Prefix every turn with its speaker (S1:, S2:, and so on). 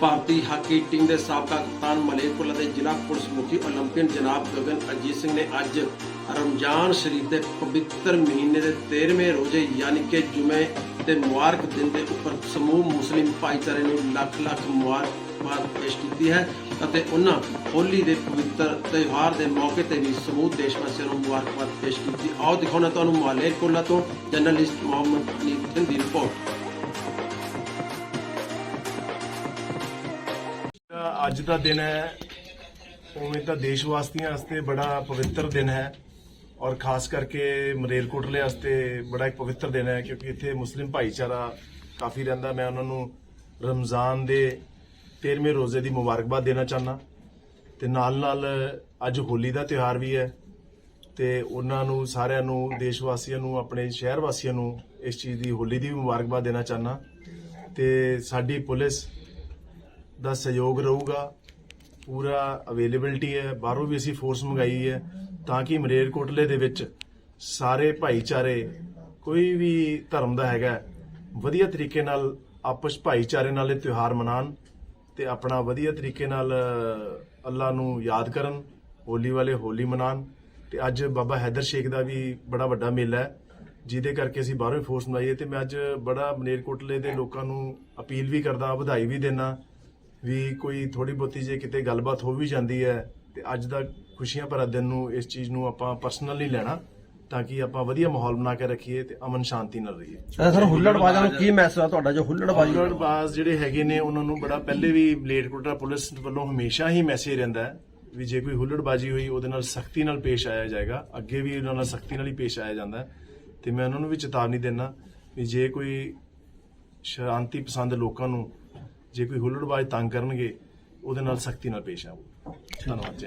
S1: ਭਾਰਤੀ hockey team ਦੇ ਸਾਬਕਾ ਕਪਤਾਨ ਮਲੇਰਕੋਟਲਾ ਦੇ ਜ਼ਿਲ੍ਹਾ ਪੁਲਿਸ ਮੁਖੀ ਓਲੰਪੀਅਨ ਜਨਾਬ ਗਗਨ ਅਜੀਤ ਸਿੰਘ ਨੇ ਅੱਜ ਰਮਜ਼ਾਨ ਸ਼ਰੀਫ ਦੇ ਪਵਿੱਤਰ ਮਹੀਨੇ ਦੇ 13ਵੇਂ ਰੋਜ਼ੇ ਯਾਨੀ ਕਿ ਜੁਮੇ ਤੇ ਮੁਬਾਰਕ ਦਿਨ ਦੇ ਉੱਪਰ ਸਮੂਹ ਮੁਸਲਿਮ ਭਾਈਚਾਰੇ ਨੂੰ ਲੱਖ ਲੱਖ ਮੁਬਾਰਕਬਾਦ ਪੇਸ਼ ਕੀਤੀ ਹੈ ਅਤੇ ਉਹਨਾਂ ਹੋਲੀ ਦੇ ਪਵਿੱਤਰ ਤਿਉਹਾਰ ਦੇ ਮੌਕੇ ਤੇ ਵੀ ਸਮੂਹ ਦੇਸ਼ ਵਾਸੀਆਂ ਨੂੰ ਮੁਬਾਰਕਬਾਦ ਪੇਸ਼ ਕੀਤੀ। ਆਓ ਦਿਖਾਉਣਾ ਤੁਹਾਨੂੰ ਮਲੇਰਕੋਟਲਾ ਤੋਂ ਜਰਨਲਿਸਟ ਮੁਹੰਮਦ ਅਲੀ ਦੀ ਰਿਪੋਰਟ।
S2: ਅੱਜ ਦਾ ਦਿਨ ਹੈ। ਉਵੇਂ ਤਾਂ ਦੇਸ਼ ਵਾਸੀਆਂ ਵਾਸਤੇ ਬੜਾ ਪਵਿੱਤਰ ਦਿਨ ਹੈ ਔਰ ਖਾਸ ਕਰਕੇ ਮਰੇਲਕੋਟਲੇ ਵਾਸਤੇ ਬੜਾ ਇੱਕ ਪਵਿੱਤਰ ਦਿਨ ਹੈ ਕਿਉਂਕਿ ਇੱਥੇ ਮੁਸਲਿਮ ਭਾਈਚਾਰਾ ਕਾਫੀ ਰਹਿੰਦਾ। ਮੈਂ ਉਹਨਾਂ ਨੂੰ ਰਮਜ਼ਾਨ ਦੇ 13ਵੇਂ ਰੋਜ਼ੇ ਦੀ ਮੁਬਾਰਕਬਾਦ ਦੇਣਾ ਚਾਹਨਾ ਤੇ ਨਾਲ ਨਾਲ ਅੱਜ ਹੋਲੀ ਦਾ ਤਿਉਹਾਰ ਵੀ ਹੈ ਤੇ ਉਹਨਾਂ ਨੂੰ ਸਾਰਿਆਂ ਨੂੰ ਦੇਸ਼ ਵਾਸੀਆਂ ਨੂੰ, ਆਪਣੇ ਸ਼ਹਿਰ ਵਾਸੀਆਂ ਨੂੰ ਇਸ ਚੀਜ਼ ਦੀ ਹੋਲੀ ਦੀ ਵੀ ਮੁਬਾਰਕਬਾਦ ਦੇਣਾ ਚਾਹਨਾ ਤੇ ਸਾਡੀ ਪੁਲਿਸ ਦਾ ਸਹਿਯੋਗ ਰਹੂਗਾ, ਪੂਰਾ ਅਵੇਲੇਬਿਲਟੀ ਹੈ, ਬਾਹਰੋਂ ਵੀ ਅਸੀਂ ਫੋਰਸ ਮੰਗਾਈ ਹੈ, ਤਾਂ ਕਿ ਮਰੇਰਕੋਟਲੇ ਦੇ ਵਿੱਚ ਸਾਰੇ ਭਾਈਚਾਰੇ, ਕੋਈ ਵੀ ਧਰਮ ਦਾ ਹੈਗਾ, ਵਧੀਆ ਤਰੀਕੇ ਨਾਲ ਆਪਸ ਭਾਈਚਾਰੇ ਨਾਲ ਇਹ ਤਿਉਹਾਰ ਮਨਾਉਣ ਤੇ ਆਪਣਾ ਵਧੀਆ ਤਰੀਕੇ ਨਾਲ ਅੱਲਾ ਨੂੰ ਯਾਦ ਕਰਨ, ਹੋਲੀ ਵਾਲੇ ਹੋਲੀ ਮਨਾਉਣ ਤੇ ਅੱਜ ਬਾਬਾ ਹੈਦਰ ਸ਼ੇਖ ਦਾ ਵੀ ਬੜਾ ਵੱਡਾ ਮੇਲਾ ਹੈ, ਜਿਹਦੇ ਕਰਕੇ ਅਸੀਂ ਬਾਹਰੋਂ ਹੀ ਫੋਰਸ ਮੰਗਾਈ ਹੈ ਤੇ ਮੈਂ ਅੱਜ ਬੜਾ ਮਨੇਰਕੋਟਲੇ ਦੇ ਲੋਕਾਂ ਨੂੰ ਅਪੀਲ ਵੀ ਕਰਦਾ, ਵਧਾਈ ਵੀ ਦੇਣਾ ਵੀ ਕੋਈ ਥੋੜੀ ਬਹੁਤੀ ਜੇ ਕਿਤੇ ਗੱਲਬਾਤ ਹੋ ਵੀ ਜਾਂਦੀ ਹੈ ਤੇ ਅੱਜ ਦਾ ਖੁਸ਼ੀਆਂ ਭਰਾ ਦਿਨ ਨੂੰ ਇਸ ਚੀਜ਼ ਨੂੰ ਆਪਾਂ ਪਰਸਨਲ ਨਹੀਂ ਲੈਣਾ ਤਾਂ ਕਿ ਆਪਾਂ ਵਧੀਆ ਮਾਹੌਲ ਬਣਾ ਕੇ ਰੱਖੀਏ ਤੇ ਅਮਨ ਸ਼ਾਂਤੀ ਨਾਲ ਰਹੀਏ।
S3: ਸਰ ਹੁੱਲੜਬਾਜ਼ਾਂ ਨੂੰ ਕੀ ਮੈਸੇਜ ਆ ਤੁਹਾਡਾ? ਜੋ ਹੁੱਲੜਬਾਜ਼ੀ
S2: ਬਾਜ਼ ਜਿਹੜੇ ਹੈਗੇ ਨੇ ਉਹਨਾਂ ਨੂੰ ਬੜਾ ਪਹਿਲੇ ਵੀ ਮਲੇਰਕੋਟਲਾ ਪੁਲਿਸ ਵੱਲੋਂ ਹਮੇਸ਼ਾ ਹੀ ਮੈਸੇਜ ਰਹਿੰਦਾ ਹੈ ਵੀ ਜੇ ਕੋਈ ਹੁੱਲੜਬਾਜ਼ੀ ਹੋਈ ਉਹਦੇ ਨਾਲ ਸਖਤੀ ਨਾਲ ਪੇਸ਼ ਆਇਆ ਜਾਏਗਾ। ਅੱਗੇ ਵੀ ਉਹਨਾਂ ਨਾਲ ਸਖਤੀ ਨਾਲ ਹੀ ਪੇਸ਼ ਆਇਆ ਜਾਂਦਾ ਤੇ ਮੈਂ ਉਹਨਾਂ ਨੂੰ ਵੀ ਚੇਤਾਵਨੀ ਦੇਣਾ ਵੀ ਜੇ ਕੋਈ ਸ਼ਾਂਤੀ ਪਸੰਦ ਲੋਕਾਂ ਨੂੰ ਜੇ ਕੋਈ ਹੁੱਲੜਬਾਜ਼ ਤੰਗ ਕਰਨਗੇ ਉਹਦੇ ਨਾਲ ਸਖਤੀ ਨਾਲ ਪੇਸ਼ ਆਓ। ਧੰਨਵਾਦ ਜੀ